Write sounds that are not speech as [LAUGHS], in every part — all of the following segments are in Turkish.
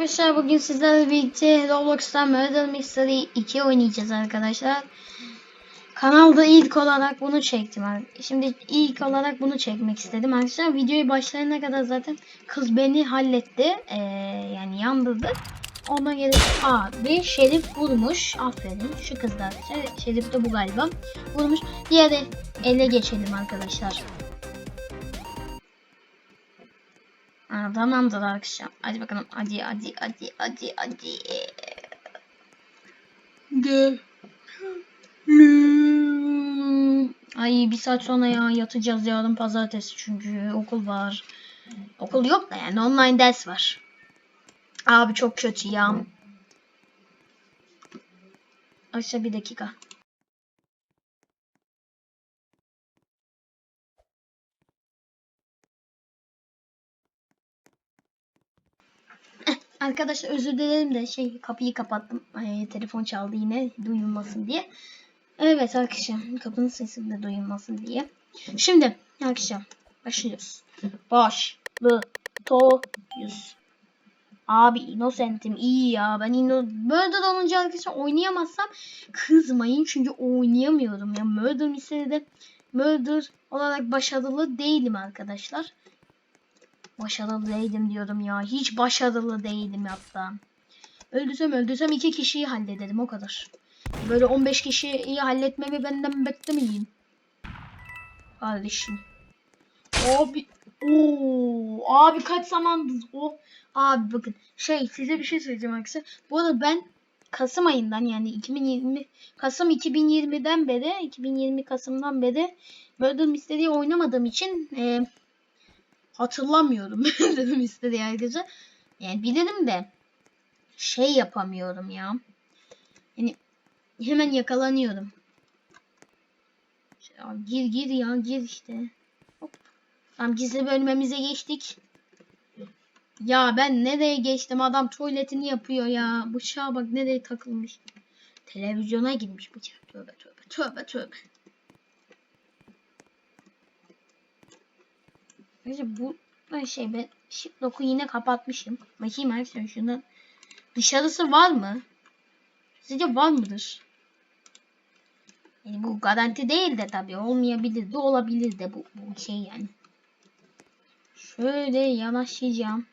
arkadaşlar bugün sizlerle birlikte Roblox'tan Murder Mystery 2 oynayacağız arkadaşlar. Kanalda ilk olarak bunu çektim. Şimdi ilk olarak bunu çekmek istedim arkadaşlar. Videoyu başlayana kadar zaten kız beni halletti. Ee, yani yandırdı. Ondan gelip abi Şerif vurmuş. Aferin. Şu kız da arkadaşlar. Şerif de bu galiba. Vurmuş. Diğeri ele geçelim arkadaşlar. Tamamdır arkadaşlar. Hadi bakalım. Hadi hadi hadi hadi hadi. De. Ay bir saat sonra ya yatacağız yarın pazartesi çünkü okul var. Okul yok da yani online ders var. Abi çok kötü ya. Aşağı bir dakika. Arkadaşlar özür dilerim de şey kapıyı kapattım. Ay, telefon çaldı yine duyulmasın diye. Evet arkadaşlar kapının sesi de duyulmasın diye. Şimdi arkadaşlar başlıyoruz. Başlıyoruz. Abi Innocent'im iyi ya. Ben inno Murder olunca arkadaşlar oynayamazsam kızmayın çünkü oynayamıyorum. Ya Murder meselede Murder olarak başarılı değilim arkadaşlar. Başarılı değilim diyorum ya. Hiç başarılı değilim hatta. Öldürsem öldürsem iki kişiyi hallederim o kadar. Böyle 15 kişiyi halletmemi benden beklemeyin. Kardeşim. Abi. Oo, abi kaç zamandır o. Abi bakın şey size bir şey söyleyeceğim arkadaşlar. Bu arada ben Kasım ayından yani 2020 Kasım 2020'den beri 2020 Kasım'dan beri Murder Mystery oynamadığım için e, hatırlamıyorum [LAUGHS] dedim istedi herkese. Yani bilirim de şey yapamıyorum ya. Yani hemen yakalanıyorum. Ya gir gir ya gir işte. Hop. Tam gizli bölmemize geçtik. Ya ben nereye geçtim adam tuvaletini yapıyor ya. Bıçağa bak nereye takılmış. Televizyona girmiş bıçak. Tövbe tövbe tövbe tövbe. Neyse bu şey ben shift lock'u yine kapatmışım. Bakayım arkadaşlar şundan dışarısı var mı? Sizce var mıdır? Yani bu garanti değil de tabii olmayabilir de olabilir de bu, bu şey yani. Şöyle yanaşacağım.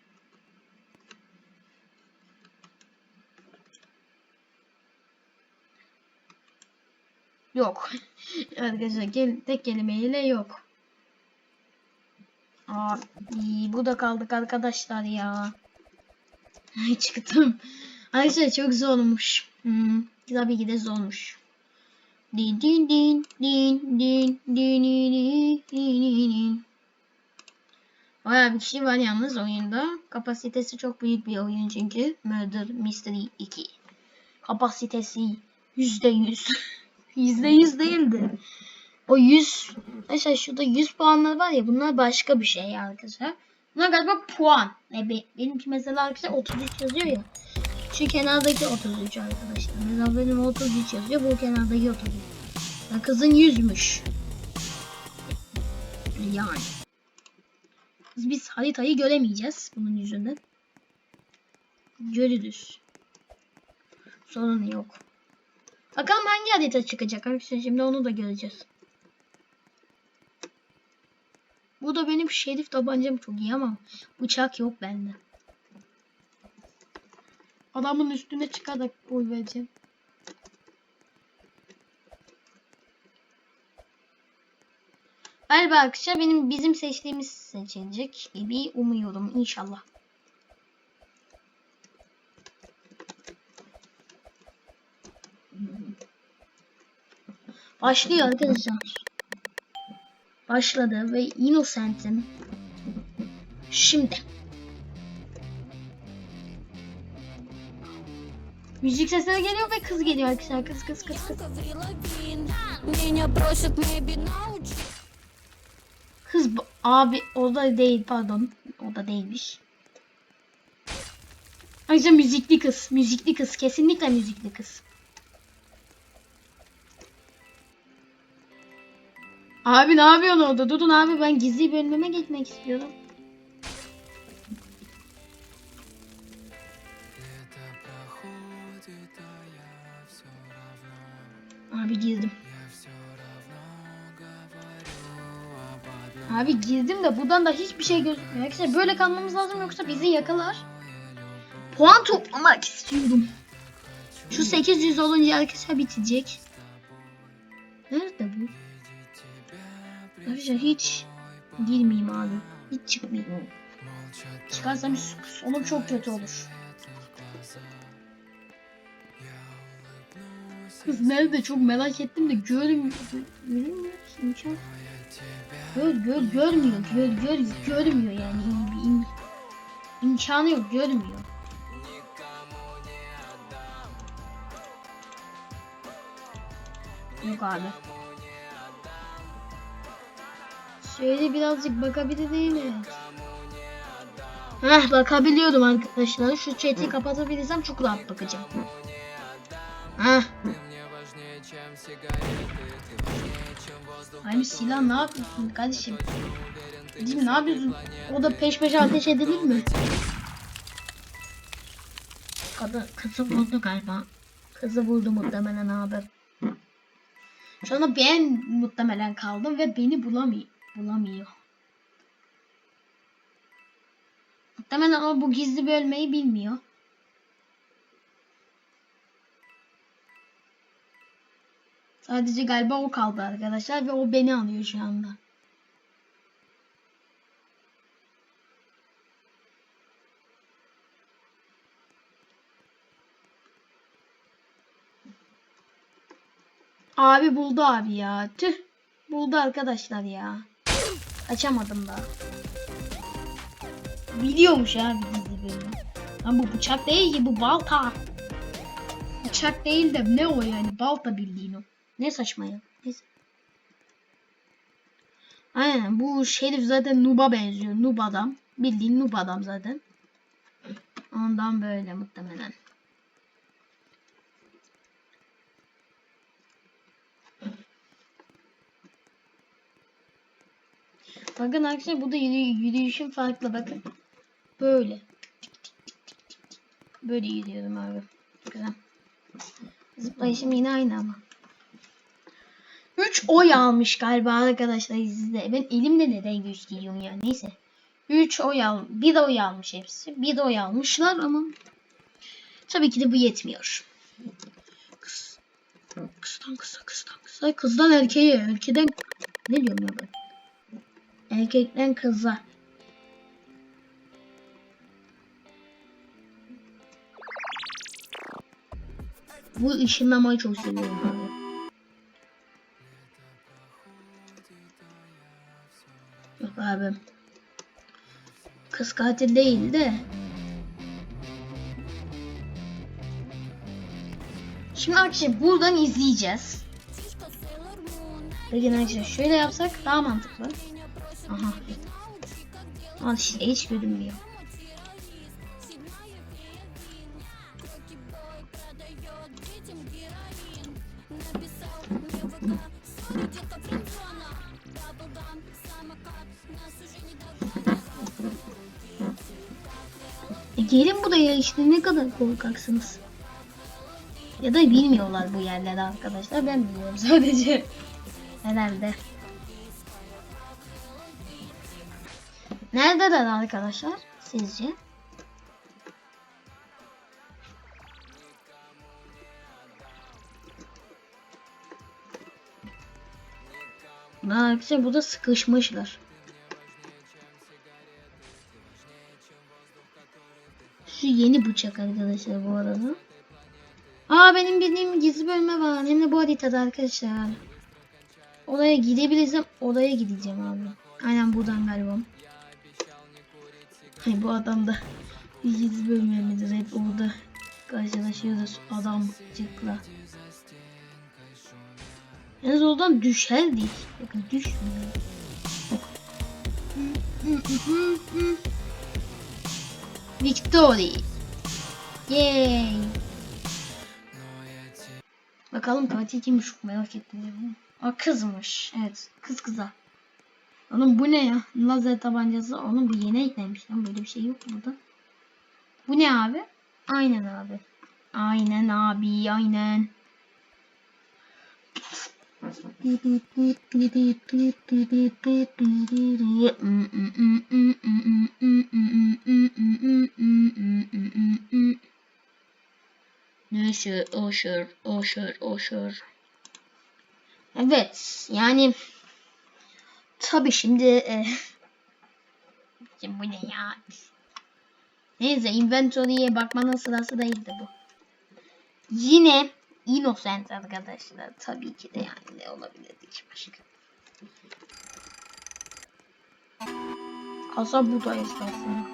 Yok. [LAUGHS] Arkadaşlar tek kelimeyle yok. Aa, bu da kaldık arkadaşlar ya. Ay çıktım. Arkadaşlar çok zormuş. Hmm, tabii ki de zormuş. Din din din din din din din din din Bayağı bir kişi var yalnız oyunda. Kapasitesi çok büyük bir oyun çünkü. Murder Mystery 2. Kapasitesi %100. %100 [LAUGHS] değildi. O 100 mesela şurada 100 puanlar var ya bunlar başka bir şey arkadaşlar. Bunlar galiba puan. E, be, benimki mesela arkadaşlar 33 yazıyor ya. Şu kenardaki 33 arkadaşlar. Mesela benim 33 yazıyor. Bu kenardaki 33. Ya kızın 100'müş. Yani. Biz haritayı göremeyeceğiz bunun yüzünden. Görürüz. Sorun yok. Bakalım hangi harita çıkacak arkadaşlar. Şimdi onu da göreceğiz. Bu da benim şerif tabancam çok iyi ama bıçak yok bende. Adamın üstüne çıkarak boy vereceğim. Galiba arkadaşlar benim bizim seçtiğimiz seçilecek gibi umuyorum inşallah. Başlıyor arkadaşlar başladı ve Innocent'in şimdi Müzik sesleri geliyor ve kız geliyor arkadaşlar. Kız kız kız kız. Kız abi o da değil pardon. O da değilmiş. Ayrıca müzikli kız. Müzikli kız. Kesinlikle müzikli kız. Abi ne yapıyorsun orada? Dudun abi ben gizli bölmeme gitmek istiyorum. Abi girdim. Abi girdim de buradan da hiçbir şey gözükmüyor. Arkadaşlar böyle kalmamız lazım yoksa bizi yakalar. Puan toplamak istiyorum. Şu 800 olunca arkadaşlar bitecek. Nerede bu? Arkadaşlar hiç girmeyeyim abi. Hiç çıkmayayım. Çıkarsam sonum çok kötü olur. Kız nerede çok merak ettim de görmüyor. Görmüyor imkan. Gör gör görmüyor. Gör gör görmüyor yani. İm, im, imkanı yok görmüyor. Yok abi. Şöyle birazcık bakabilir değilim. Heh bakabiliyordum arkadaşlar. Şu chat'i kapatabilirsem çok rahat bakacağım. Heh. Abi silah ne yapıyorsun kardeşim? Mi? Ne yapıyorsun? O da peş peşe ateş edilir mi? Kadın, kızı vurdu galiba. Kızı vurdu muhtemelen abi. Şu anda ben muhtemelen kaldım ve beni bulamıyor. Bulamıyor. Muhtemelen o bu gizli bölmeyi bilmiyor. Sadece galiba o kaldı arkadaşlar ve o beni alıyor şu anda. Abi buldu abi ya. Tüh. Buldu arkadaşlar ya. Açamadım daha. Biliyormuş abi gizli bölümü. Lan bu bıçak değil ki bu balta. Bıçak değil de ne o yani balta bildiğin o. Ne saçma ya. Neyse. Aynen bu şerif zaten Nub'a benziyor. Nub adam. Bildiğin Nub adam zaten. Ondan böyle muhtemelen. Bakın arkadaşlar bu da yürü- yürüyüşüm farklı bakın. Böyle. Böyle yürüyorum abi. Güzel. Zıplayışım yine aynı ama. 3 oy almış galiba arkadaşlar sizde. Ben elimde neden gösteriyorum ya neyse. 3 oy al, 1 oy almış hepsi. 1 oy almışlar ama tabii ki de bu yetmiyor. Kız. Kızdan kıza, kızdan kıza, kızdan erkeğe, erkeden ne diyorum ya ben? Erkekten kıza. Bu ışınlamayı çok seviyorum abi. Yok abi. Kız katil değil de. Şimdi arkadaşlar buradan izleyeceğiz. Peki arkadaşlar şöyle yapsak daha mantıklı. Aha. Al işte hiç görünmüyor. E gelin buraya işte ne kadar korkaksınız. Ya da bilmiyorlar bu yerleri arkadaşlar. Ben biliyorum [LAUGHS] sadece. Herhalde. Neredeler arkadaşlar sizce? Arkadaşlar burada sıkışmışlar. Şu yeni bıçak arkadaşlar bu arada. Aa benim bildiğim gizli bölme var. Hem de bu haritada arkadaşlar. Oraya gidebilirsem oraya gideceğim abi. Aynen buradan galiba. Ay bu adam da bir gizli bölme midir? Hep orada karşılaşıyoruz adamcıkla. Yalnız oradan düşerdik. Bakın düşmüyor. Victory. Yay. Bakalım katil kimmiş merak ettim. O kızmış. Evet kız kıza. Oğlum bu ne ya? Lazer tabancası. Oğlum bu yeni eklenmiş lan. Böyle bir şey yok burada. Bu ne abi? Aynen abi. Aynen abi aynen. Neyse, oşur, oşur, oşur. Evet, yani Tabi şimdi e, bu ne ya? Neyse inventory'ye bakmanın sırası değildi bu. Yine Innocent arkadaşlar. Tabii ki de yani ne olabilirdi ki başka. Asa bu da esasında.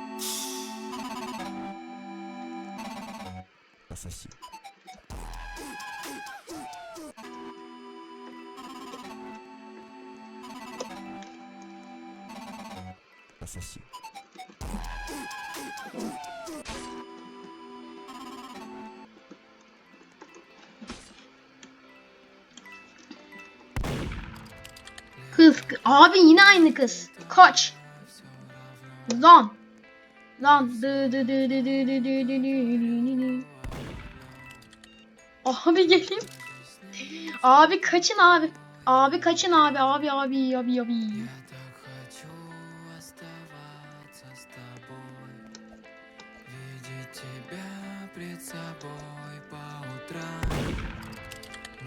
Assassin. assassino. Kız, abi yine aynı kız. Kaç. Lan. Lan. Abi geleyim. Abi kaçın abi. Abi kaçın abi. Abi abi abi abi. abi.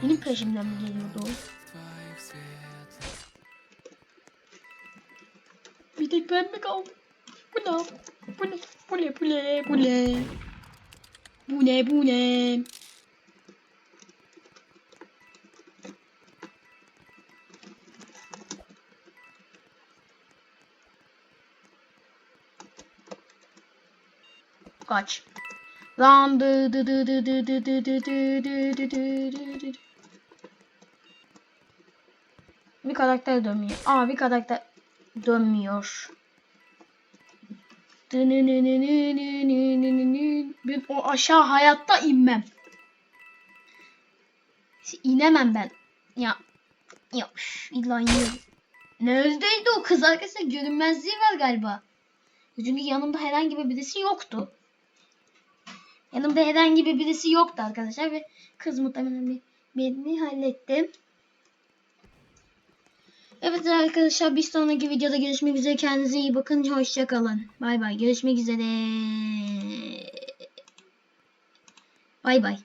Benim peşimden mi geliyordu o? Me tek ben mi kaldım? Bu ne? Bu ne? Bu ne? Bu pule pule pule Bu ne? Lan dı dı dı dı dı dı dı dı dı dı dı dı dı. Bir karakter dönmüyor. Aa bir karakter dönmüyor. Ben o aşağı hayatta inmem. İnemem ben. Ya. Ya illa iniyorum. Neredeydi o kız arkadaşlar? Görünmezliği var galiba. Çünkü yanımda herhangi bir birisi yoktu. Yanımda herhangi bir birisi yoktu arkadaşlar ve kız muhtemelen beni halletti. Evet arkadaşlar bir sonraki videoda görüşmek üzere. Kendinize iyi bakın. Hoşça kalın. Bay bay. Görüşmek üzere. Bay bay.